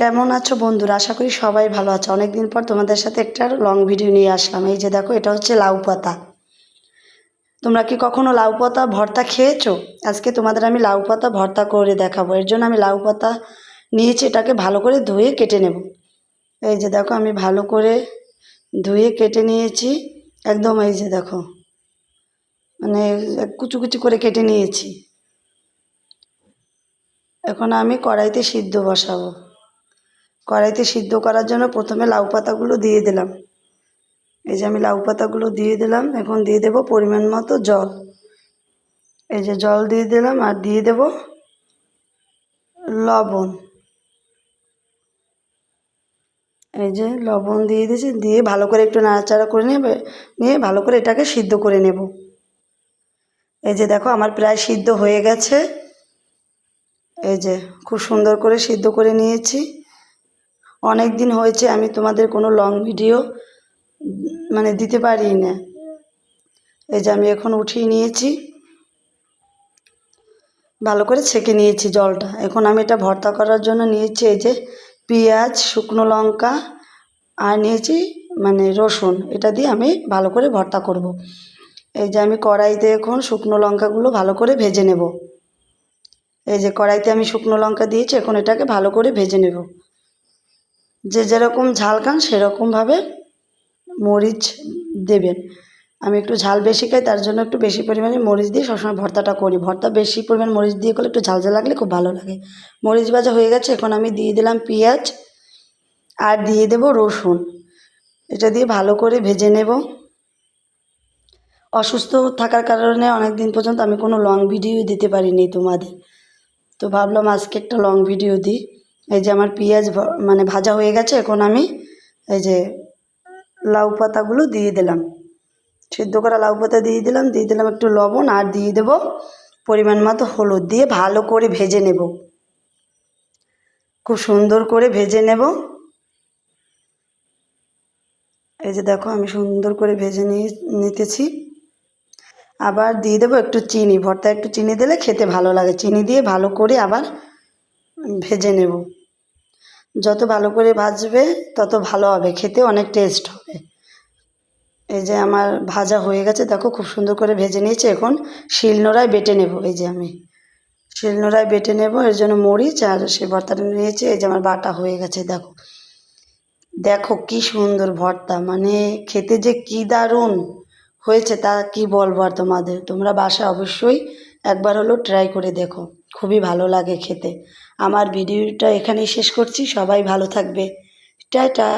কেমন আছো বন্ধুরা? আশা করি সবাই ভালো আছো। অনেক দিন পর তোমাদের সাথে একটা লং ভিডিও নিয়ে আসলাম। এই যে দেখো, এটা হচ্ছে লাউ পাতা। তোমরা কি কখনো লাউ পাতা ভর্তা খেয়েছো? আজকে তোমাদের আমি লাউ পাতা ভর্তা করে দেখাবো। এর জন্য আমি লাউ পাতা নিয়েছি, এটাকে ভালো করে ধুয়ে কেটে নেব। এই যে দেখো, আমি ভালো করে ধুয়ে কেটে নিয়েছি। একদম এই যে দেখো মানে কুচু কুচু করে কেটে নিয়েছি। এখন আমি কড়াইতে সিদ্ধ বসাবো। কড়াইতে সিদ্ধ করার জন্য প্রথমে লাউ পাতাগুলো দিয়ে দিলাম। এই যে আমি লাউ পাতাগুলো দিয়ে দিলাম, এখন দিয়ে দেব পরিমাণ মতো জল। এই যে জল দিয়ে দিলাম আর দিয়ে দেব লবণ। এই যে লবণ দিয়ে দিয়েছি, দিয়ে ভালো করে একটু নাড়াচাড়া করে নেবে, নিয়ে ভালো করে এটাকে সিদ্ধ করে নেব। এই যে দেখো আমার প্রায় সিদ্ধ হয়ে গেছে। এই যে খুব সুন্দর করে সিদ্ধ করে নিয়েছি। অনেক দিন হয়েছে, আমি তোমাদের কোনো লং ভিডিও মানে দিতে পারি না এই যে আমি এখন উঠিয়ে নিয়েছি। ভালো করে ছেঁকে নিয়েছি জলটা। এখন আমি এটা ভর্তা করার জন্য নিয়েছি এই যে পেঁয়াজ, শুকনো লঙ্কা, আর নিয়েছি মানে রসুন। এটা দিয়ে আমি ভালো করে ভর্তা করব। এই যে আমি কড়াইতে এখন শুকনো লঙ্কাগুলো ভালো করে ভেজে নেব। এই যে কড়াইতে আমি শুকনো লঙ্কা দিয়েছি, এখন এটাকে ভালো করে ভেজে নেব। যে যেরকম ঝাল খান, সেরকমভাবে মরিচ দেবেন। আমি একটু ঝাল বেশি খাই, তার জন্য একটু বেশি পরিমাণে মরিচ দিয়ে সবসময় ভর্তাটা করি। ভর্তা বেশি পরিমাণ মরিচ দিয়ে করলে একটু ঝাল ঝাল লাগলে খুব ভালো লাগে। মরিচ ভাজা হয়ে গেছে, এখন আমি দিয়ে দিলাম পেঁয়াজ আর দিয়ে দেব রসুন। এটা দিয়ে ভালো করে ভেজে নেব। অসুস্থ থাকার কারণে অনেক দিন পর্যন্ত আমি কোনো লং ভিডিও দিতে পারিনি তোমাদের। তো ভাবলাম আজকে একটা লং ভিডিও দিই। এই যে আমার পেঁয়াজ মানে ভাজা হয়ে গেছে, এখন আমি এই যে লাউ পাতাগুলো দিয়ে দিলাম। সিদ্ধ করা লাউ পাতা দিয়ে দিলাম দিয়ে দিলাম একটু লবণ আর দিয়ে দেবো পরিমাণ মতো হলুদ দিয়ে ভালো করে ভেজে নেব। খুব সুন্দর করে ভেজে নেব। এই যে দেখো, আমি সুন্দর করে ভেজে নিয়ে, নিতেছি। আবার দিয়ে দেবো একটু চিনি ভর্তা একটু চিনি দিলে খেতে ভালো লাগে। চিনি দিয়ে ভালো করে আবার ভেজে নেব। যত ভালো করে ভাজবে, তত ভালো হবে। খেতে অনেক টেস্ট হবে। এই যে আমার ভাজা হয়ে গেছে, দেখো খুব সুন্দর করে ভেজে নিয়েছি। এখন শিলনোড়ায় বেটে নেব, এই যে আমি। শিলনোড়ায় বেটে নেব, এর জন্য মরিচ আর সে ভর্তাটা নিয়েছি। এই যে আমার বাটা হয়ে গেছে, দেখো। দেখো কি সুন্দর ভর্তা মানে খেতে যে কি দারুণ হয়েছে তা কি বলব আর তোমাদের? তোমরা বাসা অবশ্যই একবার হলো ট্রাই করে দেখো। খুবই ভালো লাগে খেতে। আমার ভিডিওটা এখানেই শেষ করছি। সবাই ভালো থাকবে। টাটা।